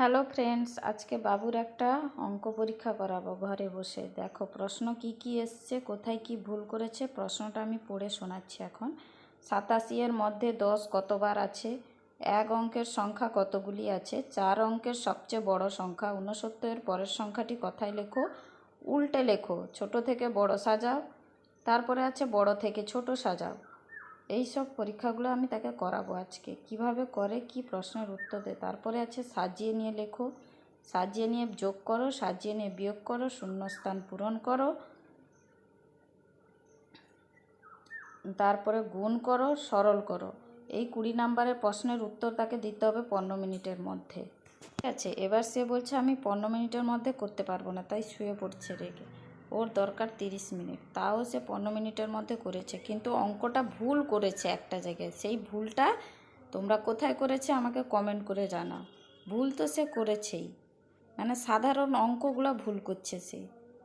Hello friends, আজকে বাবুর একটা অঙ্ক পরীক্ষা করাবো ঘরে বসে। দেখো, প্রশ্ন কি কি এসছে, কোথায় কি ভুল করেছে, প্রশ্নটা আমি পড়ে শোনাচ্ছি এখন। সাতাশি এর মধ্যে দশ কতবার আছে? এক অঙ্কের সংখ্যা কতগুলি আছে? চার অঙ্কের সবচেয়ে বড় সংখ্যা ঊনসত্তরের পরের সংখ্যাটি কথায় লেখো? উল্টে লেখো, ছোট থেকে বড় সাজাও। তারপরে আছে বড় থেকে ছোট সাজাও। এই সব পরীক্ষাগুলো আমি তাকে করাবো আজকে। কীভাবে করে, কি প্রশ্নের উত্তর দেয়? তারপরে আছে সাজিয়ে নিয়ে লেখো, সাজিয়ে নিয়ে যোগ করো, সাজিয়ে নিয়ে বিয়োগ করো, শূন্যস্থান পূরণ করো, তারপরে গুণ করো, সরল করো। এই কুড়ি নাম্বারের প্রশ্নের উত্তর তাকে দিতে হবে পনেরো মিনিটের মধ্যে। ঠিক আছে? এবার সে বলছে, আমি পনেরো মিনিটের মধ্যে করতে পারব না। তাই শুয়ে পড়ছে রেগে। ওর দরকার তিরিশ মিনিট। তাও সে পনেরো মিনিটের মধ্যে করেছে কিন্তু অঙ্কটা ভুল করেছে একটা জায়গায়। সেই ভুলটা তোমরা কোথায় করেছে আমাকে কমেন্ট করে জানাও। ভুল তো সে করেছেই। মানে সাধারণ অঙ্কগুলো ভুল করছে সে।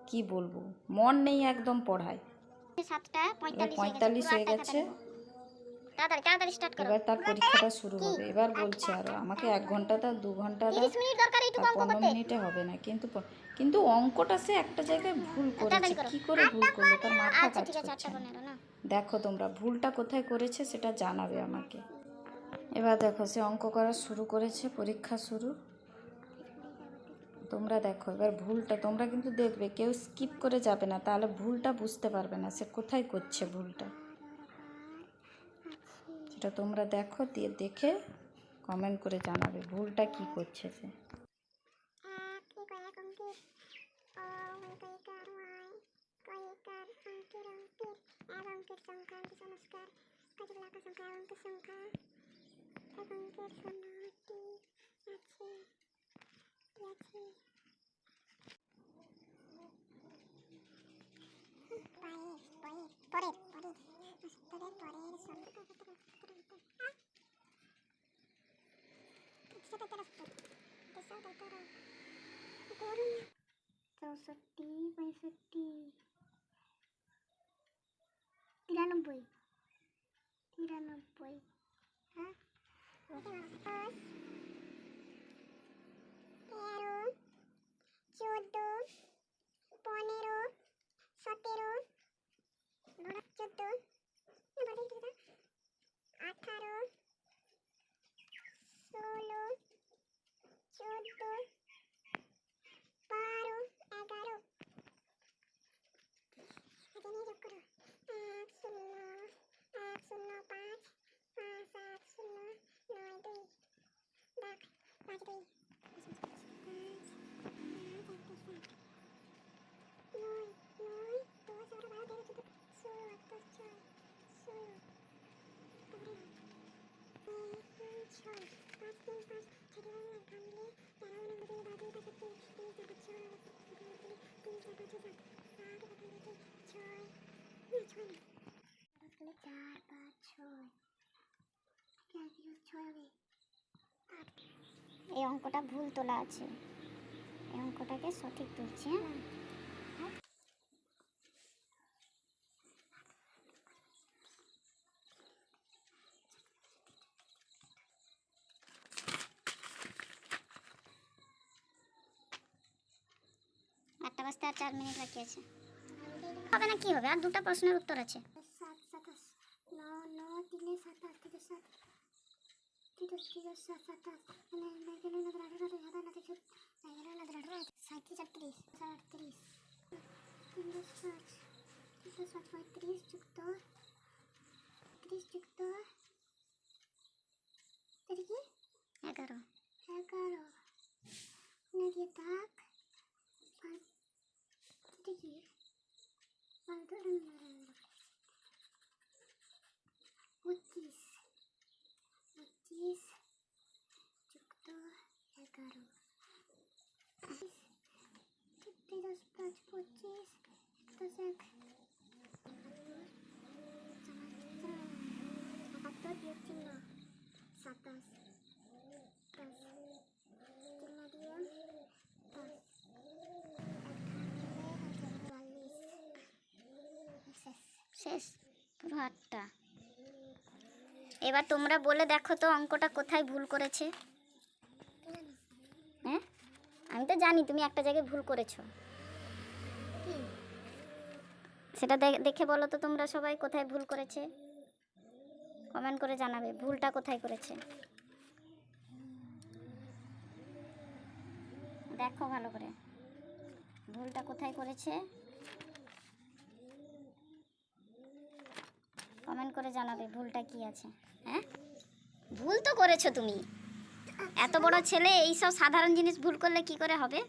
কি বলব? মন নেই একদম পড়ায়। পঁয়তাল্লিশ হয়ে গেছে তাড়াতাড়ি তাড়াতাড়ি স্টার্ট করো। এবার তার পরীক্ষাটা শুরু হবে। এবার বলছে আরও আমাকে এক ঘণ্টা দাও দু ঘণ্টা দাও তিরিশ মিনিট দরকার এইটুকু অঙ্ক করতে। মিনিটে হবে না কিন্তু কিন্তু অঙ্কটা সে একটা জায়গায় ভুল করেছে। কি করে ভুল করল? তার মাথা আচ্ছা কাজ করছে দেখো তোমরা ভুলটা কোথায় করেছে সেটা জানাবে আমাকে। এবার দেখো সে অঙ্ক করা শুরু করেছে পরীক্ষা শুরু। তোমরা দেখো এবার ভুলটা তোমরা কিন্তু দেখবে কেউ স্কিপ করে যাবে না তাহলে ভুলটা বুঝতে পারবে না সে কোথায় করছে ভুলটা। সেটা তোমরা দেখো দিয়ে দেখে কমেন্ট করে জানাবে ভুলটা কি করছে সে পরের পরের পরের পরের পরের সংখ্যা সেটা তারা সেটা তারা চৌষট্টি পঁয়ষট্টি তিরানব্বই তিরানব্বই হ্যাঁ তেরো চোদ্দ পনেরো সতেরো চোদ্দ আঠারো চোদ্দ বারো এগারো এটা নিয়ে যোগ করো এক শূন্য এক শূন্য পাঁচ পাঁচ এক শূন্য নয় দুই দেখ পাঁচ দুই নয় নয় দশ এগারো বারো তেরো চোদ্দ ষোলো আঠারো ছয় ষোলো তারপরে ছয় পাঁচ তিন পাঁচ ছেড়ে ভাঙলে তেরো নম্বর বাদে পাশে তিন তিন চার ছয় তিন চার পাঁচ ছয় এই অঙ্কটা ভুল তোলা আছে। এই অঙ্কটাকে সঠিক তুলছি হ্যাঁ? বাজতে আর চার মিনিট বাকি আছে। হবে না, কি হবে? আর দুটো প্রশ্নের উত্তর আছে। সাত, সাতাশ, ন ন, তিনে সাতাশ থেকে সাত সাত, সাতাশ মানে এগারো নগর আঠারো হাজার না কিছু এগারো নগর আঠারো সাঁত্রিশ আটত্রিশ আটত্রিশ তিন দশ পাঁচ তিন দশ পাঁচ পঁয়ত্রিশ যুক্ত ত্রিশ যুক্ত এটা কি এগারো এগারো নাকি দাগ পাঁচ এটা কি পঁচিশ পঁচিশ যুক্ত এগারো চোদ্দ দশ পাঁচ পঁচিশ দশ এক একাত্তর বিয়োগ চিহ্ন সাতাশ দশ চিহ্ন দিয়ে দশ শেষ আটটা এবার তোমরা বলে দেখো তো অঙ্কটা কোথায় ভুল করেছে। হ্যাঁ? আমি তো জানি তুমি একটা জায়গায় ভুল করেছ। সেটা দেখে বলো তো তোমরা সবাই কোথায় ভুল করেছে। কমেন্ট করে জানাবে, ভুলটা কোথায় করেছে। দেখো ভালো করে, ভুলটা কোথায় করেছে। কমেন্ট করে জানাবে ভুলটা কি আছে হ্যাঁ? ভুল তো করেছ তুমি। এত বড় ছেলে এই সব সাধারণ জিনিস ভুল করলে কি করে হবে?